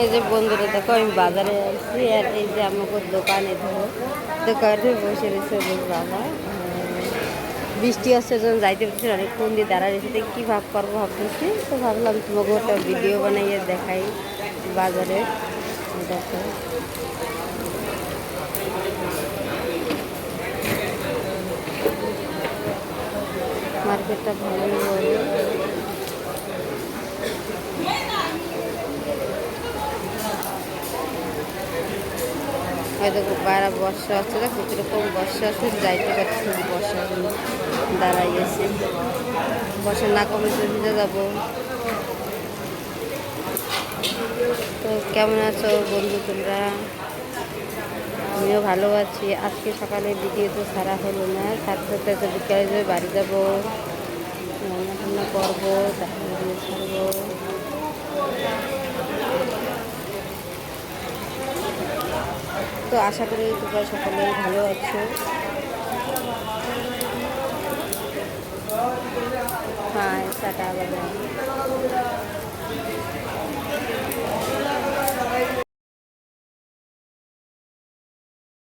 এই যে বন্ধুরা, দেখো আমি বাজারে আসছি আর এই যে আমাকে দোকানে ধরো, দোকানে বসে রয়েছে বাবা। বৃষ্টি আসছে, যখন যাইতে পারছি অনেকক্ষণ দিয়ে দাঁড়া রয়েছে। তো কী ভাব করব ভাবতেছি, তো ভাবলাম তোমাকে একটা ভিডিও বানাইয়ে দেখাই বাজারে। দেখো। মার্কেটটা ভালোই বড় হয়তো বাইরে বর্ষা হচ্ছে দেখো কীরকম বর্ষা আসছে যাইতে পারছি না, বর্ষা দাঁড়াইয়েছে। বর্ষা না কমে তো ভিজে যাব। তো কেমন আছো বন্ধু তোমরা? আমিও ভালো আছি। আজকে সকালে ভিডিও তো সারা হলো না সাথে সাথে বিকালে যাবে বাড়ি যাব। রান্না টান্না করব, তারপরে ছাড়বো তো আশা করি তোমরা সকলে ভালো আছো। হ্যাঁ টাটা বাবা